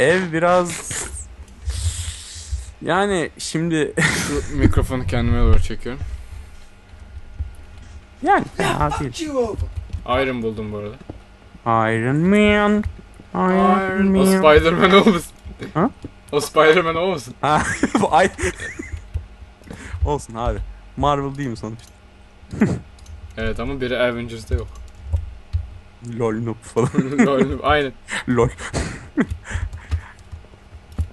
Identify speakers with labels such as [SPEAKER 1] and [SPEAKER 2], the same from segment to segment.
[SPEAKER 1] ev biraz yani şimdi
[SPEAKER 2] Şu mikrofonu kendime doğru çekiyorum.
[SPEAKER 1] yani fena değil.
[SPEAKER 2] Iron buldum bu arada.
[SPEAKER 1] Iron Man. Iron
[SPEAKER 2] O
[SPEAKER 1] Man.
[SPEAKER 2] Spider-Man olmasın.
[SPEAKER 1] Ha?
[SPEAKER 2] O Spider-Man olmasın.
[SPEAKER 1] Ha, bu ay. Olsun abi. Marvel değil mi sonuçta?
[SPEAKER 2] Evet ama biri Avengers'da yok.
[SPEAKER 1] LOL noob falan.
[SPEAKER 2] Lol, Aynen.
[SPEAKER 1] LOL.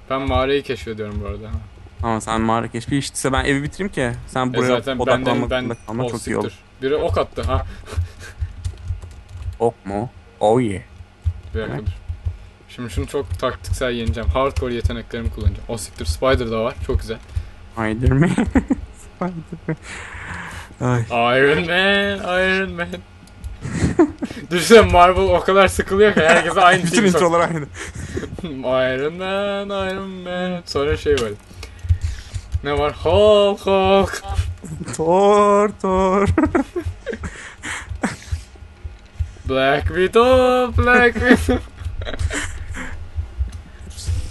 [SPEAKER 2] Ben mağarayı keşfediyorum bu arada.
[SPEAKER 1] Ama sen mağara keşfi işte ben evi bitireyim ki sen
[SPEAKER 2] E
[SPEAKER 1] buraya
[SPEAKER 2] zaten
[SPEAKER 1] odaklanmak
[SPEAKER 2] ben
[SPEAKER 1] kalma
[SPEAKER 2] oh,
[SPEAKER 1] çok iyi olur.
[SPEAKER 2] Biri ok attı. Ha.
[SPEAKER 1] Ok mu? Oh yeah.
[SPEAKER 2] Bir dakika dur. Şimdi şunu çok taktiksel yeneceğim. Hardcore yeteneklerimi kullanacağım. O siktir. Spider da var. Çok güzel.
[SPEAKER 1] Spider-Man. Spider-Man. Ay.
[SPEAKER 2] Iron Man, Iron Man. Düşünsene Marvel o kadar sıkılıyor ki herkese aynı
[SPEAKER 1] Bütün introlar aynı.
[SPEAKER 2] Iron Man, Iron Man. Sonra şey var. Ne var? Hulk, Hulk.
[SPEAKER 1] Thor, Thor.
[SPEAKER 2] Black Widow, Black Widow.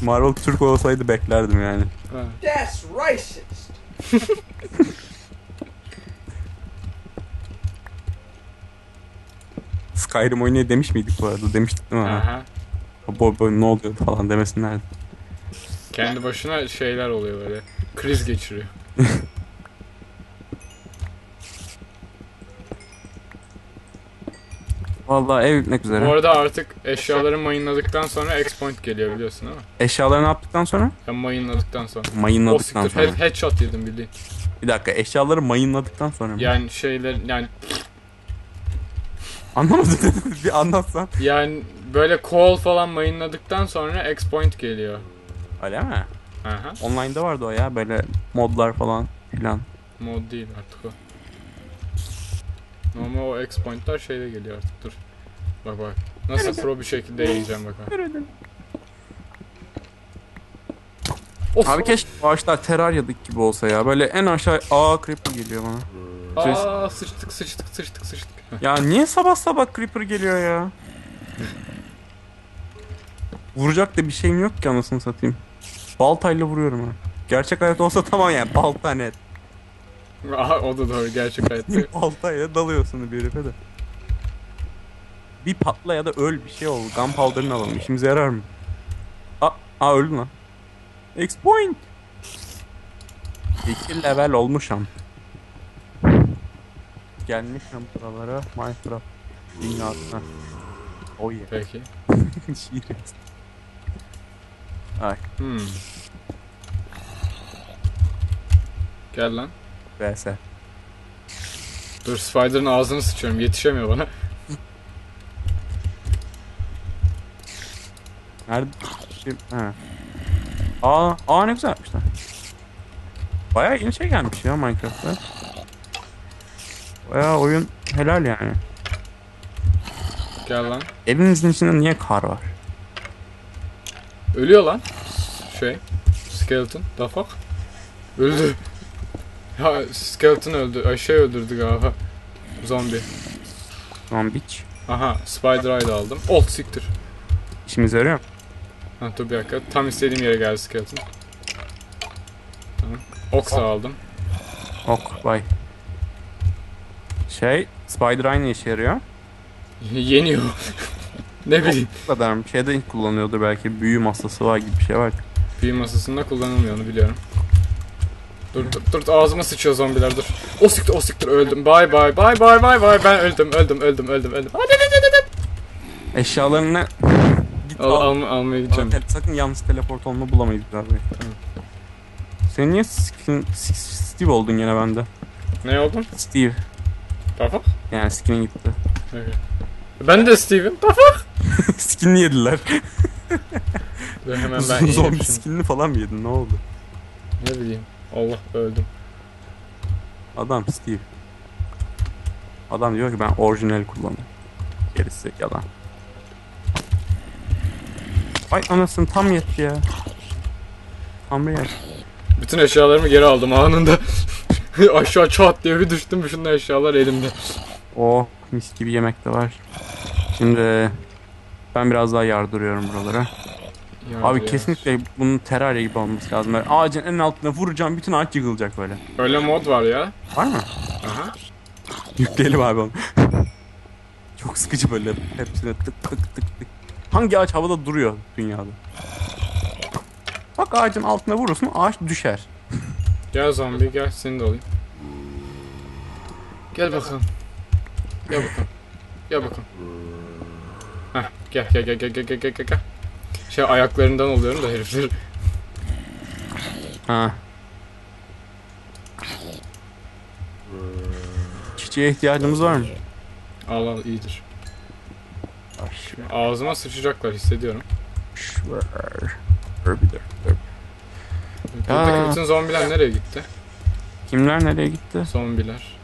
[SPEAKER 1] Marvel Türk olsaydı beklerdim yani.
[SPEAKER 2] Ha.
[SPEAKER 3] That's racist.
[SPEAKER 1] Skyrim oynayı demiş miydik bu arada? Demiştik değil mi? Ha.
[SPEAKER 2] Aha.
[SPEAKER 1] Boy boy ne oluyor falan demesinler.
[SPEAKER 2] Kendi başına şeyler oluyor böyle. Kriz geçiriyor.
[SPEAKER 1] Vallahi ev bitmek üzere.
[SPEAKER 2] Bu arada artık eşyaları mayınladıktan sonra X-Point geliyor biliyorsun değil mi?
[SPEAKER 1] Eşyaları ne yaptıktan sonra?
[SPEAKER 2] Ben mayınladıktan sonra. O
[SPEAKER 1] Mayınladıktan
[SPEAKER 2] siktir.
[SPEAKER 1] sonra.
[SPEAKER 2] Head, headshot yedim bildiğin.
[SPEAKER 1] Bir dakika eşyaları mayınladıktan sonra mı?
[SPEAKER 2] Yani şeyler yani
[SPEAKER 1] Anlamadım. bir anlatsan.
[SPEAKER 2] yani böyle call falan mayınladıktan sonra X-Point geliyor.
[SPEAKER 1] Öyle mi?
[SPEAKER 2] Aha.
[SPEAKER 1] Online'da vardı o ya böyle modlar falan filan.
[SPEAKER 2] Mod değil artık o. Normal o X-Point'lar şeyde geliyor artık dur. Bak bak. Nasıl pro bir şekilde yiyeceğim bak. Of.
[SPEAKER 1] Abi keşke ağaçlar Terraria'daki gibi olsa ya. Böyle en aşağı aa creeper geliyor bana.
[SPEAKER 2] Aa sıçtık sıçtık sıçtık sıçtık.
[SPEAKER 1] Ya niye sabah sabah creeper geliyor ya? Vuracak da bir şeyim yok ki anasını satayım. Baltayla vuruyorum ha. Gerçek hayat olsa tamam yani balta net.
[SPEAKER 2] Aha, o da doğru gerçek hayatta.
[SPEAKER 1] Baltayla dalıyorsun bir herife de. Bir patla ya da öl bir şey ol. Gunpowder'ını alalım. İşimize yarar mı? Aa, aa öldün lan. X point. İki level olmuşam. Gelmişim buralara Minecraft dünyasına. Oh yeah.
[SPEAKER 2] Peki.
[SPEAKER 1] Şiir. Ay
[SPEAKER 2] Hmm. Gel lan.
[SPEAKER 1] vs.
[SPEAKER 2] Dur Spider'ın ağzını sıçıyorum yetişemiyor bana.
[SPEAKER 1] Nerede? Ha. Aa, aa ne güzel yapmışlar. Bayağı yeni şey gelmiş ya Minecraft'ta. Bayağı oyun helal yani.
[SPEAKER 2] Gel lan.
[SPEAKER 1] Evinizin içinde niye kar var?
[SPEAKER 2] Ölüyor lan. Şey. Skeleton. The fuck? Öldü. Ya Skeleton öldü. Ay şey öldürdü galiba. Zombi.
[SPEAKER 1] Tamam biç.
[SPEAKER 2] Aha Spider Eye aldım. Old siktir.
[SPEAKER 1] İşimize yarıyor mu?
[SPEAKER 2] Ha dur bir dakika. Tam istediğim yere geldi Skeleton. Tamam. Ox da aldım.
[SPEAKER 1] Ok bay. Şey, Spider aynı işe yarıyor.
[SPEAKER 2] Yeniyor. ne bileyim.
[SPEAKER 1] Bu kadar bir şeyde kullanıyordur belki. Büyü masası var gibi bir şey var.
[SPEAKER 2] Büyü masasında kullanılmıyor onu biliyorum. Dur dur dur ağzıma sıçıyor zombiler dur. O siktir o siktir öldüm. Bye bye bye bye bye bye ben öldüm öldüm öldüm öldüm öldüm. Hadi hadi hadi hadi.
[SPEAKER 1] Eşyalarını git
[SPEAKER 2] Al,
[SPEAKER 1] al.
[SPEAKER 2] alma, almaya gideceğim.
[SPEAKER 1] Te- sakın yalnız teleport olma bulamayız biz abi. Sen niye skin, Steve oldun yine bende?
[SPEAKER 2] Ne oldun?
[SPEAKER 1] Steve.
[SPEAKER 2] Tafa?
[SPEAKER 1] Yani skin'in gitti.
[SPEAKER 2] Ben de Steven. Tafa.
[SPEAKER 1] Skin'ini yediler.
[SPEAKER 2] Dur hemen ben
[SPEAKER 1] Zombi skin'ini falan mı yedin? Ne oldu?
[SPEAKER 2] Ne bileyim. Allah öldüm.
[SPEAKER 1] Adam Steve. Adam diyor ki ben orijinal kullanıyorum. Gerisi yalan. Ay anasını tam yetti ya. Tam bir yer.
[SPEAKER 2] Bütün eşyalarımı geri aldım anında. Aşağı çat diye bir düştüm bütün eşyalar elimde.
[SPEAKER 1] Oh mis gibi yemek de var. Şimdi ben biraz daha yardırıyorum buralara.
[SPEAKER 2] Ya
[SPEAKER 1] Abi
[SPEAKER 2] ya.
[SPEAKER 1] kesinlikle bunun terarya gibi olması lazım. Böyle ağacın en altına vuracağım bütün ağaç yıkılacak böyle.
[SPEAKER 2] Öyle mod var ya.
[SPEAKER 1] Var mı?
[SPEAKER 2] Aha.
[SPEAKER 1] Yükleyelim abi onu. Çok sıkıcı böyle hepsine tık tık tık tık. Hangi ağaç havada duruyor dünyada? Bak ağacın altına vurursun ağaç düşer.
[SPEAKER 2] Gel zombi gel seni de alayım. Gel bakalım. Gel bakalım. Gel bakalım. Heh, gel gel gel gel gel gel gel gel. Şey ayaklarından oluyorum da herifler.
[SPEAKER 1] Ha. Çiçeğe ihtiyacımız var mı?
[SPEAKER 2] Al al iyidir. Ağzıma sıçacaklar hissediyorum. Buradaki
[SPEAKER 1] Aa.
[SPEAKER 2] bütün zombiler nereye gitti?
[SPEAKER 1] Kimler nereye gitti?
[SPEAKER 2] Zombiler.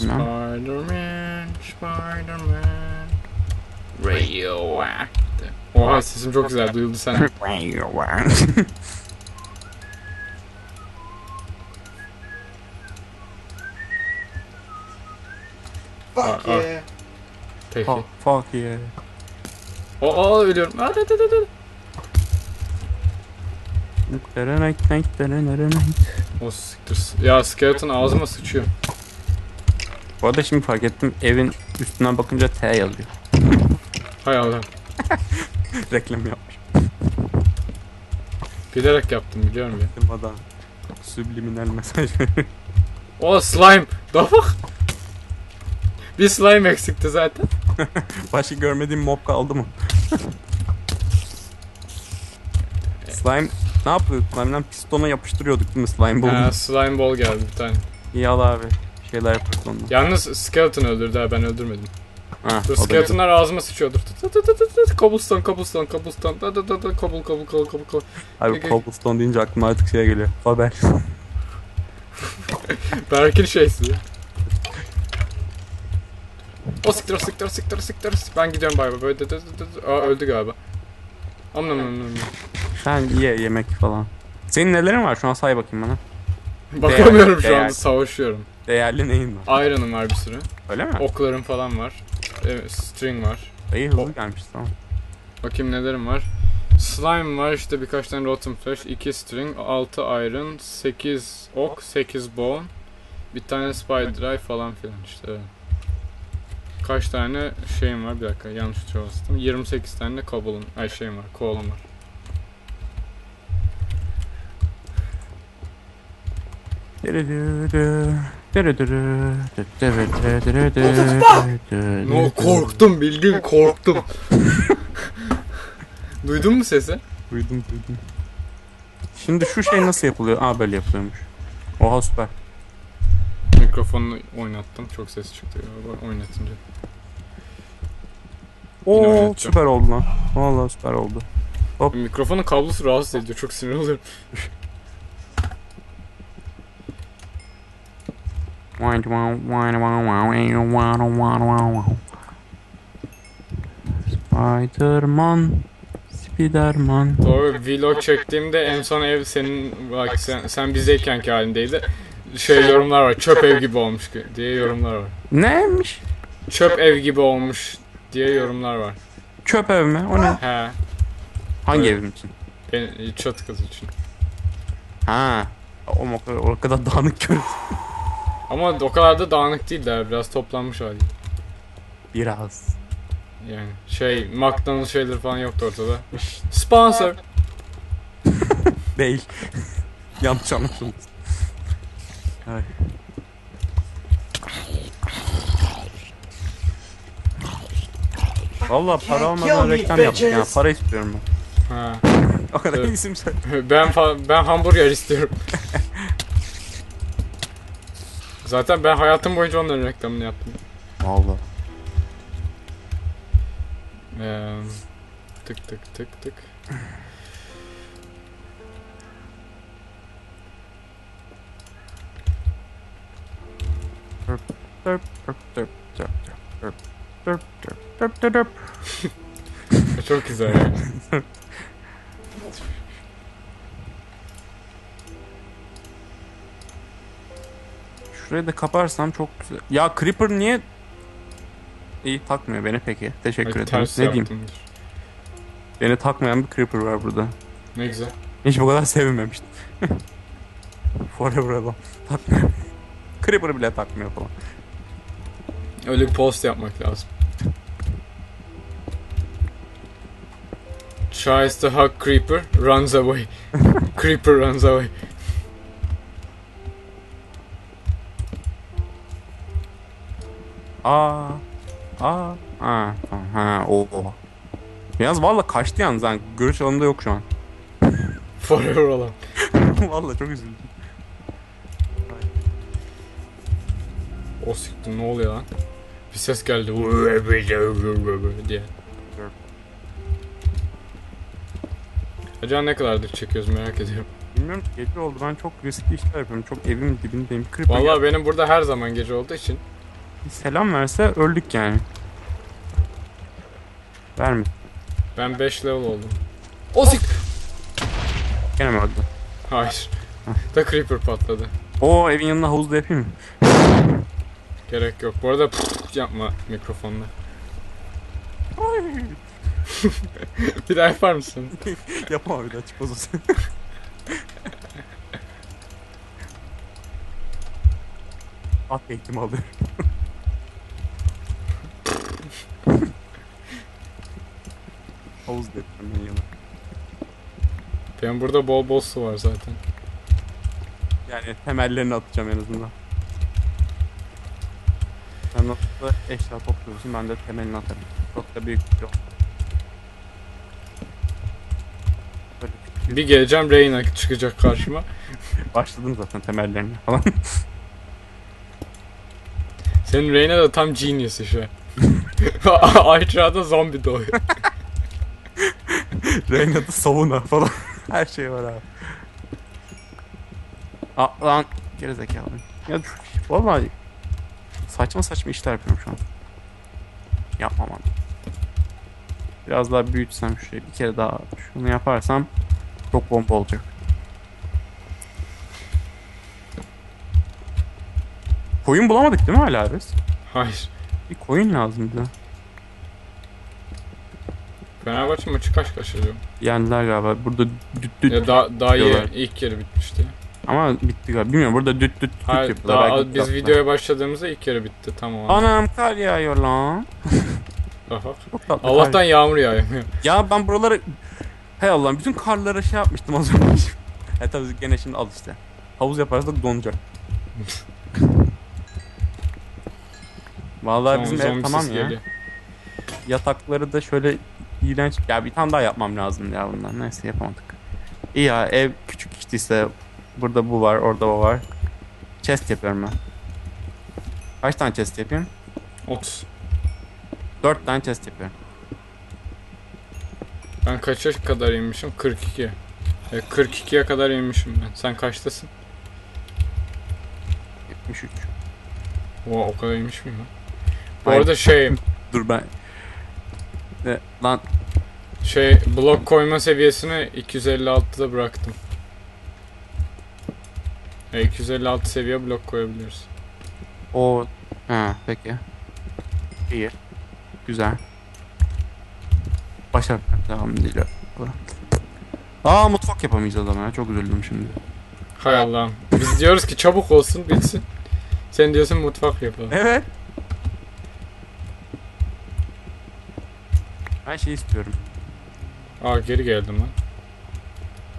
[SPEAKER 1] Bilmem.
[SPEAKER 2] Spider-Man, Spider-Man. Radioactive. Oha sesim çok güzel duyuldu sana.
[SPEAKER 3] Fuck
[SPEAKER 2] Ah, ah.
[SPEAKER 3] yeah.
[SPEAKER 2] Peki.
[SPEAKER 1] oh, fuck yeah.
[SPEAKER 2] Aa ölüyorum. Hadi hadi hadi. O siktir. Ya skeleton ağzıma sıçıyor.
[SPEAKER 1] Bu arada şimdi fark ettim evin üstünden bakınca T yazıyor.
[SPEAKER 2] Hay Allah.
[SPEAKER 1] Reklam yapmış.
[SPEAKER 2] Bilerek yaptım biliyorum ya.
[SPEAKER 1] Benim adam. Subliminal mesaj
[SPEAKER 2] O slime. Fuck? Bir slime eksikti zaten.
[SPEAKER 1] Başka görmediğim mob kaldı mı? Slime ne yapıyor? Slime'dan pistona yapıştırıyorduk değil mi slime ball'u?
[SPEAKER 2] Ha, slime ball geldi bir tane.
[SPEAKER 1] İyi al abi. Şeyler yaparız onunla.
[SPEAKER 2] Yalnız skeleton öldürdü ha ben öldürmedim.
[SPEAKER 1] Ha,
[SPEAKER 2] Dur skeletonlar ağzıma sıçıyordur. Tut tut tut tut tut. Cobblestone, cobblestone, cobblestone. Da da da da cobble cobble cobble cobble cobble.
[SPEAKER 1] Abi cobblestone deyince aklıma artık şey geliyor. Haber.
[SPEAKER 2] Berk'in şeysi. O siktir o siktir o siktir o siktir. o siktir. Ben gidiyorum bay bay. Böyle de- de- de- de- Aa öldü galiba. Nam. nam.
[SPEAKER 1] Sen ye yemek falan. Senin nelerin var şu an say bakayım bana.
[SPEAKER 2] Bakamıyorum şu
[SPEAKER 1] değer.
[SPEAKER 2] anda savaşıyorum.
[SPEAKER 1] Değerli neyin var?
[SPEAKER 2] Iron'ım var bir sürü.
[SPEAKER 1] Öyle mi?
[SPEAKER 2] Oklarım falan var. Evet, string var.
[SPEAKER 1] İyi hızlı
[SPEAKER 2] O-
[SPEAKER 1] gelmiş tamam.
[SPEAKER 2] Bakayım nelerim var. Slime var işte birkaç tane rotten flesh, 2 string, 6 iron, 8 ok, 8 bone, bir tane spider eye falan filan işte. Kaç tane şeyim var bir dakika yanlış bastım. 28 tane cobble'ım, ay şeyim var, koalım var. No korktum bildiğin korktum. Duydun mu sesi?
[SPEAKER 1] Duydum duydum. Şimdi şu şey nasıl yapılıyor? Aa böyle yapılıyormuş. Oha süper.
[SPEAKER 2] Mikrofonunu oynattım çok ses çıktı galiba oynatınca.
[SPEAKER 1] Oo süper oldu lan. Vallahi süper oldu.
[SPEAKER 2] Mikrofonun kablosu rahatsız ediyor çok sinir oluyorum.
[SPEAKER 1] Spiderman Spiderman
[SPEAKER 2] Doğru vlog çektiğimde en son ev senin bak sen, sen bizdeykenki halindeydi. Şey yorumlar var çöp ev gibi olmuş diye yorumlar var.
[SPEAKER 1] Neymiş?
[SPEAKER 2] Çöp ev gibi olmuş diye yorumlar var.
[SPEAKER 1] Çöp ev mi? O ne?
[SPEAKER 2] He.
[SPEAKER 1] Hangi evim için?
[SPEAKER 2] Ben, çatı kız için.
[SPEAKER 1] Ha. O, o kadar, o kadar dağınık gör.
[SPEAKER 2] Ama o kadar da dağınık değil de biraz toplanmış hali.
[SPEAKER 1] Biraz.
[SPEAKER 2] Yani şey McDonald's şeyleri falan yoktu ortada. Sponsor.
[SPEAKER 1] Değil. Yanlış anlaşılmış. Ay. Valla para olmadan reklam yaptık yani para istiyorum ben.
[SPEAKER 2] Ha.
[SPEAKER 1] O kadar
[SPEAKER 2] Evet.
[SPEAKER 1] isim söyle.
[SPEAKER 2] Ben ben hamburger istiyorum. Zaten ben hayatım boyunca onların reklamını yaptım.
[SPEAKER 1] Valla.
[SPEAKER 2] Ee, tık tık tık tık. Çok güzel.
[SPEAKER 1] Şurayı da kaparsam çok güzel. Ya Creeper niye iyi takmıyor beni peki? Teşekkür
[SPEAKER 2] Ay,
[SPEAKER 1] ederim. Ne diyeyim? Beni takmayan bir creeper var burada.
[SPEAKER 2] Ne güzel.
[SPEAKER 1] Hiç bu kadar sevinmemiştim. Forever adam. Takmıyor. Creeper'ı bile takmıyor falan.
[SPEAKER 2] Öyle bir post yapmak lazım. Tries to hug creeper, runs away. creeper runs away.
[SPEAKER 1] Aa. Aa. Ha. Ha. O. Yalnız valla kaçtı yalnız. Yani görüş alanında yok şu an.
[SPEAKER 2] Forever olan.
[SPEAKER 1] valla çok üzüldüm.
[SPEAKER 2] O siktir ne oluyor lan? Bir ses geldi. diye. Acaba ne kadardır çekiyoruz merak ediyorum.
[SPEAKER 1] Bilmiyorum ki gece oldu. Ben çok riskli işler yapıyorum. Çok evimin dibindeyim. Creeper
[SPEAKER 2] Vallahi benim burada her zaman gece olduğu için
[SPEAKER 1] bir selam verse öldük yani. Verme.
[SPEAKER 2] ben 5 level oldum. O siktir.
[SPEAKER 1] Gene mi öldü?
[SPEAKER 2] Hayır. Da creeper patladı.
[SPEAKER 1] Oo evin yanına havuzda yapayım mı?
[SPEAKER 2] Gerek yok. Bu arada yapma mikrofonla. bir daha yapar mısın?
[SPEAKER 1] Yapamam bir daha açık olsun. At eğitimi alıyorum. Havuz ben yana.
[SPEAKER 2] Benim burada bol bol su var zaten.
[SPEAKER 1] Yani temellerini atacağım en azından. Sen nasıl eşya topluyorsun ben de temelini atarım. Çok da büyük bir şey yok. Bir-
[SPEAKER 2] geleceğim Reyna çıkacak karşıma.
[SPEAKER 1] Başladım zaten temellerini falan.
[SPEAKER 2] Senin Reyna da tam genius işi. Ayça'da zombi doğuyor.
[SPEAKER 1] Reyna'da savuna falan. Her şey var abi. Aa, lan gerizekalı. Ya vallahi saçma saçma işler yapıyorum şu an. Yapmam abi. Biraz daha büyütsem şurayı bir kere daha şunu yaparsam çok bomba olacak. Koyun bulamadık değil mi hala biz?
[SPEAKER 2] Hayır.
[SPEAKER 1] Bir koyun lazım bize.
[SPEAKER 2] Fenerbahçe maçı kaç kaç acaba?
[SPEAKER 1] Yendiler galiba. Burada düt düt
[SPEAKER 2] Ya daha daha iyi
[SPEAKER 1] Diyorlar.
[SPEAKER 2] ilk yarı bitmişti.
[SPEAKER 1] Ama bitti galiba. Bilmiyorum burada düt düt düt
[SPEAKER 2] Hayır
[SPEAKER 1] yapıyorlar.
[SPEAKER 2] daha
[SPEAKER 1] Belki
[SPEAKER 2] biz
[SPEAKER 1] yaptılar.
[SPEAKER 2] videoya başladığımızda ilk yarı bitti tamam.
[SPEAKER 1] Anam kar yağıyor lan.
[SPEAKER 2] Aha.
[SPEAKER 1] Çok tatlı
[SPEAKER 2] Allah'tan
[SPEAKER 1] kar.
[SPEAKER 2] yağmur yağıyor.
[SPEAKER 1] Ya ben buraları... Hey Allah'ım bütün karlara şey yapmıştım az önce. e tabi gene şimdi al işte. Havuz yaparsak donacak. Vallahi bizim ev tamam ya.
[SPEAKER 2] geliyor.
[SPEAKER 1] Yatakları da şöyle iğrenç... Ya bir tane daha yapmam lazım ya bundan. Neyse yapamadık. İyi ya ev küçük işteyse burada bu var orada o var. Chest yapıyorum ben. Kaç tane chest yapayım?
[SPEAKER 2] 30.
[SPEAKER 1] 4 tane chest yapıyorum.
[SPEAKER 2] Ben kaça kadar inmişim? 42. E, 42'ye kadar inmişim ben. Sen kaçtasın?
[SPEAKER 1] 73.
[SPEAKER 2] Oo, o kadar inmiş miyim lan? Bu
[SPEAKER 1] Aynen.
[SPEAKER 2] arada şey
[SPEAKER 1] Dur ben... E, lan
[SPEAKER 2] şey blok koyma seviyesini 256'da bıraktım. E, 256 seviye blok koyabiliyoruz.
[SPEAKER 1] O ha peki. İyi. Güzel. Başar devam edelim. Aa mutfak yapamayacağız ama ya. Çok üzüldüm şimdi.
[SPEAKER 2] Hay Allah'ım. Biz diyoruz ki çabuk olsun bitsin. Sen diyorsun mutfak yapalım.
[SPEAKER 1] Evet. Ben şey istiyorum.
[SPEAKER 2] Aa geri geldim lan.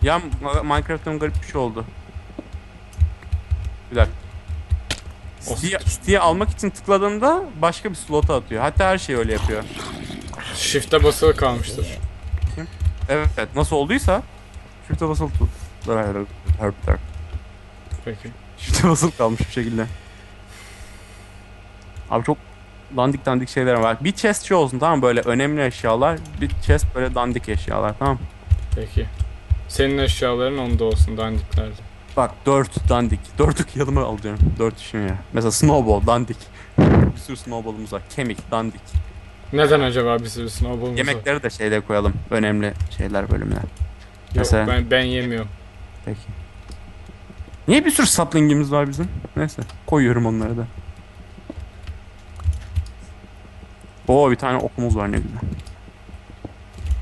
[SPEAKER 1] Ya Minecraft'ın garip bir şey oldu. Bir dakika.
[SPEAKER 2] O
[SPEAKER 1] Steam'i Steam'i almak için tıkladığında başka bir slota atıyor. Hatta her şey öyle yapıyor.
[SPEAKER 2] Shift'e basılı kalmıştır.
[SPEAKER 1] Evet, evet. nasıl olduysa Shift'e basılı tut.
[SPEAKER 2] Peki.
[SPEAKER 1] Shift'e basılı kalmış bir şekilde. Abi çok dandik dandik şeyler var. Bir chest şey olsun tamam mı? böyle önemli eşyalar. Bir chest böyle dandik eşyalar tamam mı?
[SPEAKER 2] Peki. Senin eşyaların onda olsun dandiklerde.
[SPEAKER 1] Bak 4 dandik. 4'lük yanıma alacağım. 4 işim ya. Mesela snowball dandik. bir sürü snowball'umuz var. Kemik dandik.
[SPEAKER 2] Neden acaba bir sürü snowball'umuz?
[SPEAKER 1] Yemekleri de şeyde koyalım. Önemli şeyler bölümüne.
[SPEAKER 2] Yok
[SPEAKER 1] mesela-
[SPEAKER 2] ben, ben yemiyorum.
[SPEAKER 1] Peki. Niye bir sürü saplingimiz var bizim? Neyse. Koyuyorum onları da. Oo bir tane okumuz var ne güzel.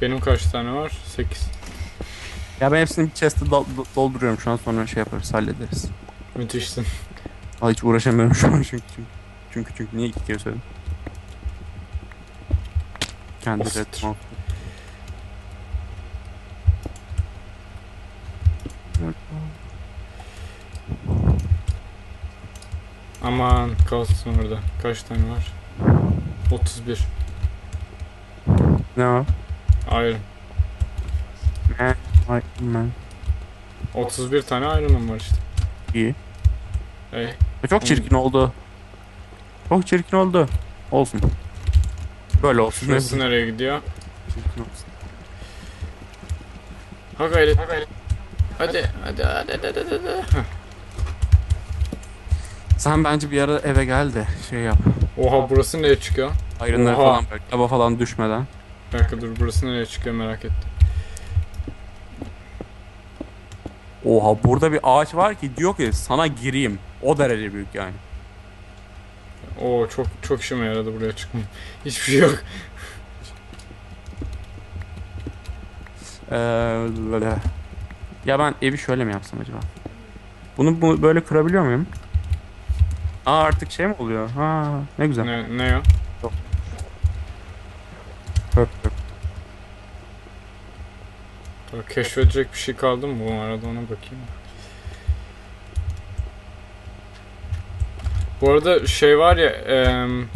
[SPEAKER 2] Benim kaç tane var? 8.
[SPEAKER 1] Ya ben hepsini bir chest'e dol- do- dolduruyorum şu an sonra şey yaparız hallederiz.
[SPEAKER 2] Müthişsin.
[SPEAKER 1] Aa, hiç uğraşamıyorum şu an çünkü çünkü. Çünkü çünkü niye iki kere söyledim? Kendi
[SPEAKER 2] Of. Aman kalsın orada. Kaç tane var? 31.
[SPEAKER 1] Ne o?
[SPEAKER 2] Iron.
[SPEAKER 1] Ne? Ay ben.
[SPEAKER 2] 31 tane iron'um var işte.
[SPEAKER 1] İyi.
[SPEAKER 2] Ey.
[SPEAKER 1] E, Çok çirkin oldu. Çok çirkin oldu. Olsun. Böyle olsun.
[SPEAKER 2] Şurası nereye gidiyor?
[SPEAKER 1] Çirkin olsun.
[SPEAKER 2] Ha gayret. Ha gayret. Hadi, hadi, hadi, hadi, hadi, hadi.
[SPEAKER 1] Sen bence bir ara eve gel de şey yap.
[SPEAKER 2] Oha burası nereye çıkıyor?
[SPEAKER 1] Ayrınları
[SPEAKER 2] Oha.
[SPEAKER 1] falan. Lava falan düşmeden.
[SPEAKER 2] Bir dakika dur burası nereye çıkıyor merak ettim.
[SPEAKER 1] Oha burada bir ağaç var ki diyor ki sana gireyim. O derece büyük yani.
[SPEAKER 2] Oo çok çok işime yaradı buraya çıkmam. Hiçbir şey yok.
[SPEAKER 1] Ee, böyle. Ya ben evi şöyle mi yapsam acaba? Bunu bu, böyle kırabiliyor muyum? Aa artık şey mi oluyor? Ha ne güzel.
[SPEAKER 2] Ne, ne o?
[SPEAKER 1] Hop, hop.
[SPEAKER 2] Dur, keşfedecek bir şey kaldı mı bu arada ona bakayım. Bu arada şey var ya em,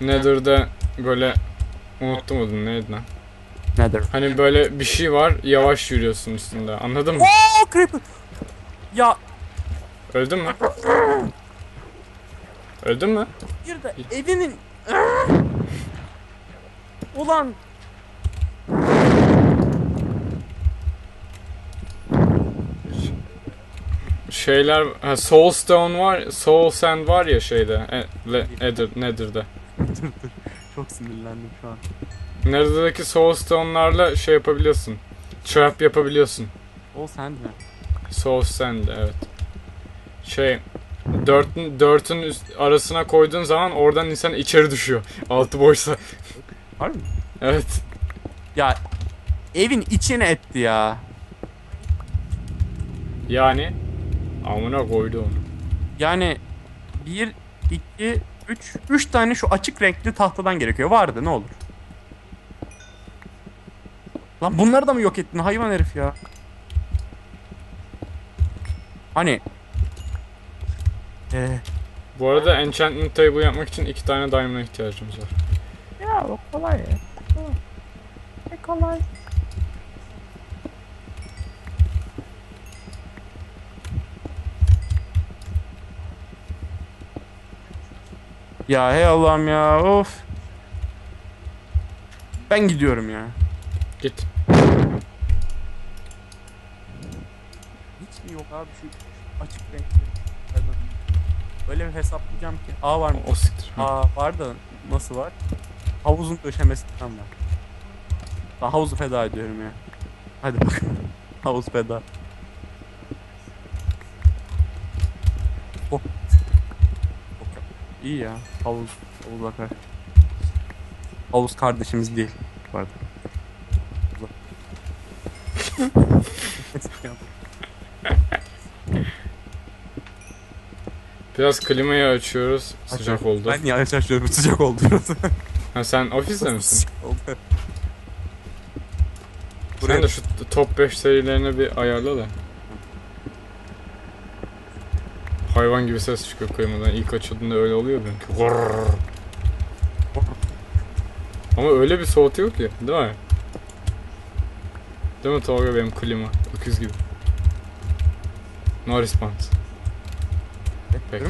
[SPEAKER 2] Nether'da böyle unuttum adını neydi lan?
[SPEAKER 1] Nedir?
[SPEAKER 2] Hani böyle bir şey var yavaş yürüyorsun üstünde anladın mı?
[SPEAKER 1] Oo creeper. Ya
[SPEAKER 2] Öldün mü? Öldün mü?
[SPEAKER 1] bir de evimin Ulan
[SPEAKER 2] Şeyler ha, Soulstone var Soul Sand var ya şeyde e, Nether, Nether'da.
[SPEAKER 1] çok sinirlendim şu an.
[SPEAKER 2] Nether'daki Soulstone'larla şey yapabiliyorsun. Trap yapabiliyorsun.
[SPEAKER 1] O sen mi?
[SPEAKER 2] Soul Sand evet. Şey Dirt'ün Dirt'ün üst- arasına koyduğun zaman oradan insan içeri düşüyor. Altı boşsa.
[SPEAKER 1] Var mı?
[SPEAKER 2] Evet.
[SPEAKER 1] Ya evin içine etti ya.
[SPEAKER 2] Yani amına koydu onu.
[SPEAKER 1] Yani bir, iki, üç, üç tane şu açık renkli tahtadan gerekiyor. Vardı ne olur. Lan bunları da mı yok ettin hayvan herif ya? Hani ee,
[SPEAKER 2] Bu arada enchantment table yapmak için iki tane diamond'a ihtiyacımız var.
[SPEAKER 1] ya o kolay ya. Ne kolay. Ya hey Allah'ım ya of. Ben gidiyorum ya.
[SPEAKER 2] Git.
[SPEAKER 1] Hiç mi yok abi şu açık renkli? Öyle bir hesaplayacağım ki. A var mı?
[SPEAKER 2] O siktir. Ha.
[SPEAKER 1] A var da nasıl var? Havuzun döşemesinden var. Ben havuzu feda ediyorum ya. Hadi bak. Havuz feda. Oh. Oh. İyi ya. Havuz. Havuz bakar. Havuz kardeşimiz değil. Arada.
[SPEAKER 2] Biraz klimayı açıyoruz. Sıcak oldu.
[SPEAKER 1] Ben yavaş diyorum sıcak oldu biraz.
[SPEAKER 2] Ha sen ofiste misin?
[SPEAKER 1] Oldu.
[SPEAKER 2] Sen de şu top 5 serilerine bir ayarla da. Hayvan gibi ses çıkıyor klimadan. İlk açıldığında öyle oluyor benimki. Gorrrr. Ama öyle bir soğutuyor ki, değil mi? Değil mi Tolga benim klima? Öküz gibi. No response. Peki.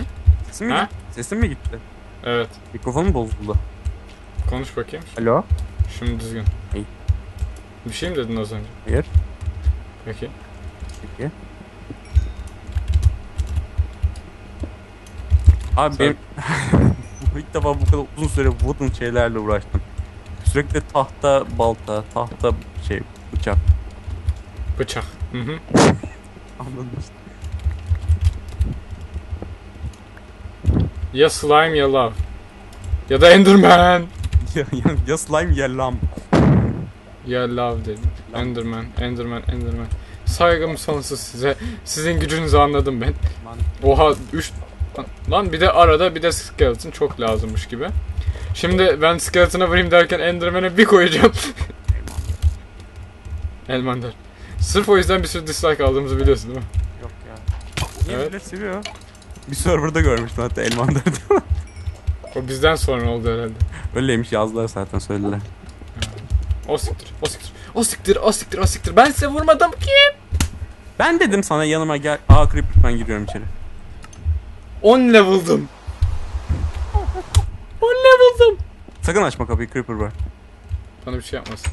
[SPEAKER 1] Sesim mi,
[SPEAKER 2] Ha?
[SPEAKER 1] gitti? Sesim mi gitti?
[SPEAKER 2] Evet.
[SPEAKER 1] Mikrofonum bozuldu.
[SPEAKER 2] Konuş bakayım.
[SPEAKER 1] Alo?
[SPEAKER 2] Şimdi düzgün.
[SPEAKER 1] İyi.
[SPEAKER 2] Bir şey mi dedin az önce?
[SPEAKER 1] Hayır.
[SPEAKER 2] Peki.
[SPEAKER 1] Peki. Abi
[SPEAKER 2] Sen-
[SPEAKER 1] benim ilk defa bu kadar uzun süre wooden şeylerle uğraştım. Sürekli tahta balta, tahta şey bıçak.
[SPEAKER 2] Bıçak. Hı hı.
[SPEAKER 1] Anladın işte.
[SPEAKER 2] Ya slime ya love. Ya da enderman.
[SPEAKER 1] ya, ya, ya slime ya lam.
[SPEAKER 2] Ya love dedim. Enderman, Enderman, Enderman. Saygım sonsuz size. Sizin gücünüzü anladım ben. Oha 3 lan bir de arada bir de skeleton çok lazımmış gibi. Şimdi ben skeleton'a vurayım derken Enderman'e bir koyacağım. Elmander. Sırf o yüzden bir sürü dislike aldığımızı biliyorsun değil mi?
[SPEAKER 1] yok ya. Niye
[SPEAKER 2] Evet.
[SPEAKER 1] millet seviyor? Bir serverda görmüştüm hatta Elmandır diyor.
[SPEAKER 2] O bizden sonra oldu herhalde.
[SPEAKER 1] Öyleymiş yazdılar zaten söylediler.
[SPEAKER 2] O siktir, o siktir, o siktir, o siktir, o siktir. Ben size vurmadım ki.
[SPEAKER 1] Ben dedim sana yanıma gel. Aa Creeper ben giriyorum içeri.
[SPEAKER 2] 10 level'dım. 10 level'dım.
[SPEAKER 1] Sakın açma kapıyı Creeper var.
[SPEAKER 2] Bana bir şey yapmasın.